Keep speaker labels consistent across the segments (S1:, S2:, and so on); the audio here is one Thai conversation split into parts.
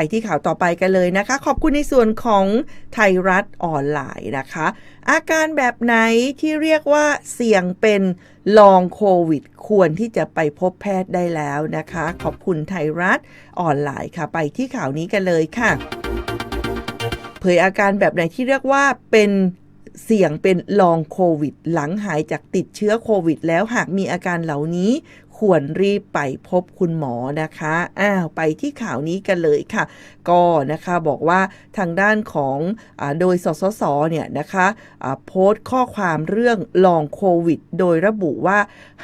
S1: ไปที่ข่าวต่อไปกันเลยนะคะ ขอบคุณในส่วนของไทยรัฐออนไลน์นะคะ อาการแบบไหนที่เรียกว่าเสี่ยงเป็นลองโควิด ควรที่จะไปพบแพทย์ได้แล้วนะคะ ขอบคุณไทยรัฐออนไลน์ค่ะ ไปที่ข่าวนี้กันเลยค่ะ เผยอาการแบบไหนที่เรียกว่าเป็นเสี่ยงเป็นลองโควิด หลังหายจากติดเชื้อโควิด แล้วหากมีอาการเหล่านี้ ควรรีบไปพบคุณหมอนะคะอ้าวไปที่ข่าวนี้กันเลยค่ะ ก็นะคะบอกว่าทางด้านของอโดยสสสเนี่ยนะคะโพสต์ข้อความเรื่องลองโควิด โดยระบุว่า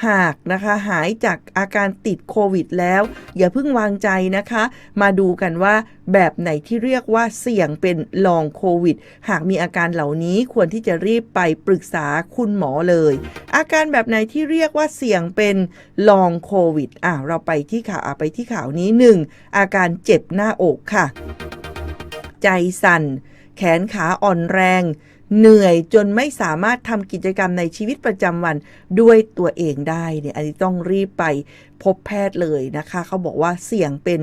S1: หากนะคะหายจากอาการติดโควิดแล้ว อย่าเพิ่งวางใจนะคะ มาดูกันว่าแบบไหนที่เรียกว่าเสี่ยงเป็นลองโควิด หากมีอาการเหล่านี้ควรที่จะรีบไปปรึกษาคุณหมอเลย อาการแบบไหนที่เรียกว่าเสี่ยงเป็นลององโควิดอะเราไปที่ข่าวไปที่ข่าวนี้หนึ่งอาการเจ็บหน้าอกค่ะ ใจสั่น แขนขาอ่อนแรง เหนื่อยจนไม่สามารถทำกิจกรรมในชีวิตประจำวันด้วยตัวเองได้เนี่ยอันนี้ต้องรีบไปพบแพทย์เลยนะคะ เขาบอกว่าเสี่ยงเป็น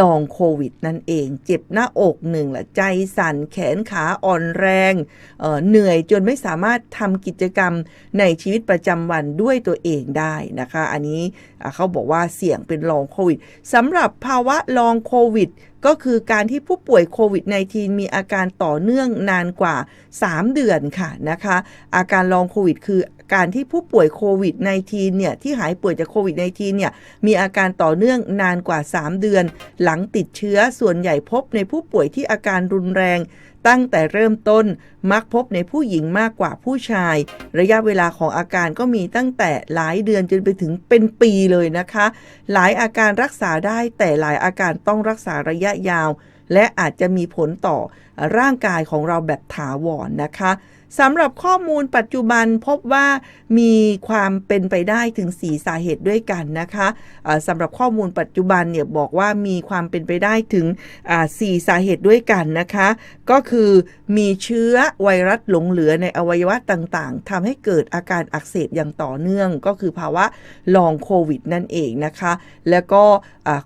S1: ลองโควิดนั่นเอง เจ็บหน้าอกหนึ่งละใจสั่นแขนขาอ่อนแรงเอ่อเหนื่อยจนไม่สามารถทำกิจกรรมในชีวิตประจำวันด้วยตัวเองได้นะคะ อันนี้เขาบอกว่าเสี่ยงเป็นลองโควิดสำหรับภาวะลองโควิดก็คือการที่ผู้ป่วยโควิด -19 มีอาการต่อเนื่องนานกว่า 3เดือนค่ะนะคะ อาการลองโควิดคือการที่ผู้ป่วยโควิด -19 เนี่ยที่หายป่วยจากโควิด -19 เนี่ยมีอาการต่อเนื่องนานกว่า 3 เดือน หลังติดเชื้อส่วนใหญ่พบในผู้ป่วยที่อาการรุนแรง ตั้งแต่เริ่มต้นมักพบในผู้หญิงมากกว่าผู้ชาย ระยะเวลาของอาการก็มีตั้งแต่หลายเดือนจนไปถึงเป็นปีเลยนะคะ หลายอาการรักษาได้แต่หลายอาการต้องรักษาระยะยาว และอาจจะมีผลต่อ ร่างกายของเราแบบถาวรนะคะสำหรับข้อมูลปัจจุบันพบว่ามีความเป็นไปได้ถึง 4 สาเหตุด้วยกันนะคะอ่าสำหรับข้อมูลปัจจุบันเนี่ยบอกว่ามีความเป็นไปได้ถึงอ่า4สาเหตุด้วยกันนะคะ ก็คือมีเชื้อไวรัสหลงเหลือในอวัยวะต่างๆทำให้เกิดอาการอักเสบอย่างต่อเนื่อง ก็คือภาวะลองโควิดนั่นเองนะคะ แล้วก็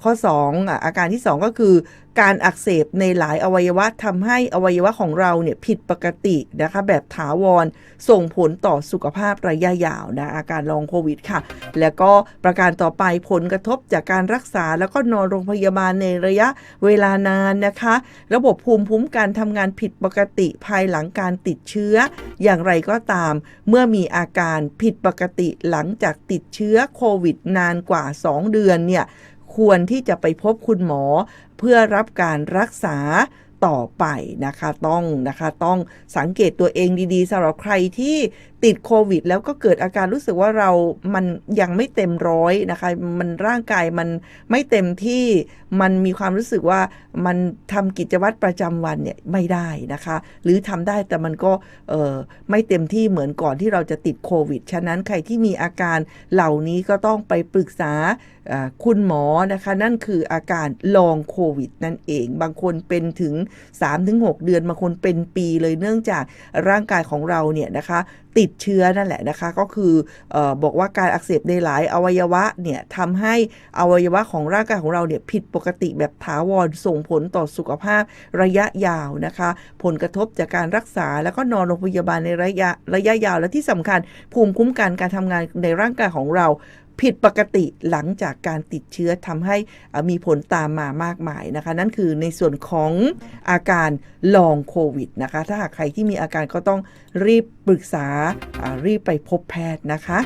S1: ข้อ 2ออาการที่ 2 ก็คือการอักเสบในหลายอวัยวะทำให้อวัยวะของเราเนี่ยผิดปกตินะคะแบบถาวรส่งผลต่อสุขภาพระยะยาวนะอาการลองโควิดค่ะ แล้วก็ประการต่อไปผลกระทบจากการรักษาแล้วก็นอนโรงพยาบาลในระยะเวลานานนะคะ ระบบภูมิคุ้มกันทำงานผิดปกติภายหลังการติดเชื้อ อย่างไรก็ตาม เมื่อมีอาการผิดปกติหลังจากติดเชื้อโควิดนานกว่า 2 เดือนเนี่ยควรที่จะไปพบคุณหมอเพื่อรับการรักษา ต่อไปนะคะต้องนะคะต้องสังเกตตัวเองดีๆสำหรับใครที่ ติดโควิด แล้วก็เกิดอาการรู้สึกว่าเรามันยังไม่เต็มร้อยนะคะ มันร่างกายมันไม่เต็มที่มันมีความรู้สึกว่ามันทำกิจวัตรประจำวันเนี่ยไม่ได้นะคะ หรือทำได้แต่มันก็เออไม่เต็มที่เหมือนก่อนที่เราจะติดโควิด ฉะนั้นใครที่มีอาการเหล่านี้ก็ต้องไปปรึกษาอ่าคุณหมอนะคะ นั่นคืออาการลองโควิดนั่นเอง บางคนเป็นถึง 3-6 เดือนบางคนเป็นปีเลยเนื่องจากร่างกายของเราเนี่ยนะคะ ติดเชื้อนั่นแหละนะคะ ก็คืออบอกว่าการอักเสบในหลายอวัยวะเนี่ยทำให้อวัยวะของร่างกายของเราเนี่ยผิดปกติแบบถาวรส่งผลต่อสุขภาพระยะยาวนะคะ ผลกระทบจากการรักษาแล้วก็นอนโรงพยาบาลในระยะระยะยาวและที่สำคัญ ภูมิคุ้มกันการทำงานในร่างกายของเรา ผิดปกติหลังจากการติดเชื้อทำให้มีผลตามมามากมายนะคะ นั่นคือในส่วนของอาการลองโควิดนะคะ ถ้าหากใครที่มีอาการก็ต้องรีบปรึกษารีบไปพบแพทย์นะคะ